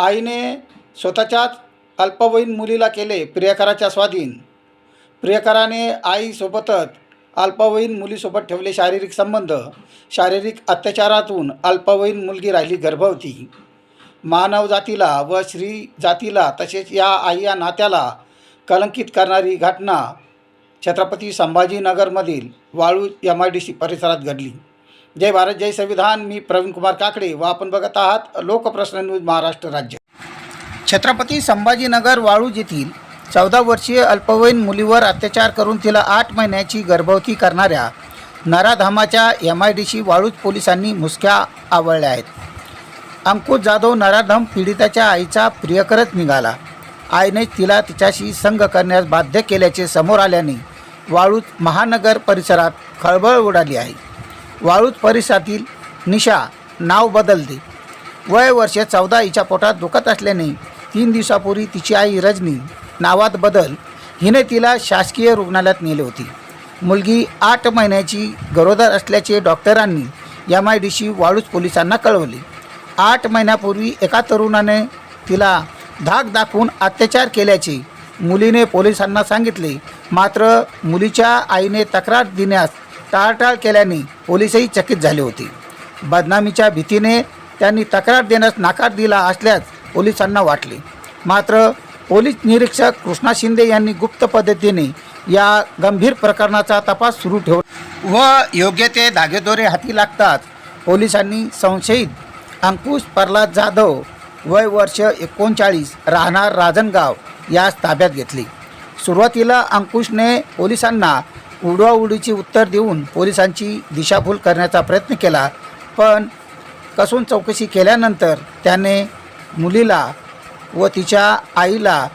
आईने स्वतःच्याच अल्पवयीन मुलीला केले प्रियकराच्या स्वाधीन. प्रियकराने आईसोबतच अल्पवयीन मुलीसोबत ठेवले शारीरिक संबंध. शारीरिक अत्याचारातून अल्पवयीन मुलगी राहिली गर्भवती. मानव जातीला व श्री जातीला तसेच या आई या नात्याला कलंकित करणारी घटना छत्रपती संभाजीनगरमधील वाळू एम आय डी सी परिसरात घडली. जय भारत जय संविधान. मी प्रवीण कुमार काकडे. व आपण बघत आहात लोकप्रश्न न्यूज महाराष्ट्र राज्य. छत्रपती संभाजीनगर वाळूज येथील चौदा वर्षीय अल्पवयीन मुलीवर अत्याचार करून तिला आठ महिन्याची गर्भवती करणाऱ्या नराधामाच्या M I D C Waluj पोलिसांनी मुसक्या आवळल्या आहेत. अंकुश जाधव नराधम पीडिताच्या आईचा प्रियकरच निघाला. आईने तिला तिच्याशी संग करण्यास बाध्य केल्याचे समोर आल्याने वाळूज महानगर परिसरात खळबळ उडाली आहे. वाळूत परिसरातील निशा नाव बदलते. वय वर्ष चौदा हिच्या पोटात दुखत असल्याने तीन दिवसापूर्वी तिची आई रजनी नावात बदल हिने तिला शासकीय रुग्णालयात नेले होते. मुलगी आठ महिन्याची गरोदर असल्याचे डॉक्टरांनी M I D C Waluj पोलिसांना कळवले. आठ महिन्यापूर्वी एका तरुणाने तिला धाक दाखवून अत्याचार केल्याचे मुलीने पोलिसांना सांगितले. मात्र मुलीच्या आईने तक्रार देण्यास टाळटाळ केल्याने पोलिसही चकित झाले होते. बदनामीच्या भीतीने त्यांनी तक्रार देण्यास नकार दिला असल्यास पोलिसांना वाटले. मात्र पोलीस निरीक्षक कृष्णा शिंदे यांनी गुप्त पद्धतीने या गंभीर प्रकरणाचा तपास सुरू ठेव व योग्य ते धागेदोरे हाती लागताच पोलिसांनी संशयित अंकुश प्रल्हाद जाधव वय वर्ष एकोणचाळीस राहणार राजनगाव यास ताब्यात घेतले. सुरुवातीला अंकुशने पोलिसांना उडवाउडीची उत्तर देऊन पोलिसांची दिशाभूल करण्याचा प्रयत्न केला पण कसून चौकशी केल्यानंतर त्याने मुलीला व तिच्या आईला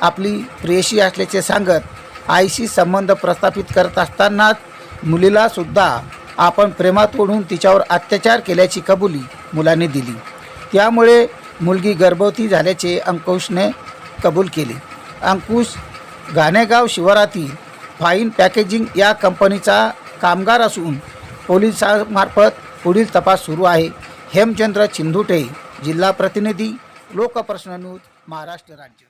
आपली प्रेयशी असल्याचे सांगत आईशी संबंध प्रस्थापित करत असतानाच मुलीलासुद्धा आपण प्रेमात ओढून तिच्यावर अत्याचार केल्याची कबुली मुलाने दिली. त्यामुळे मुलगी गर्भवती झाल्याचे अंकुशने कबूल केले. अंकुश घाणेगाव शिवारातील फाईन पॅकेजिंग या कंपनीचा कामगार असून पोलिसांमार्फत पुढील तपास सुरू आहे. हेमचंद्र चिंधुटे जिल्हा प्रतिनिधी लोकप्रश्न न्यूज महाराष्ट्र राज्य.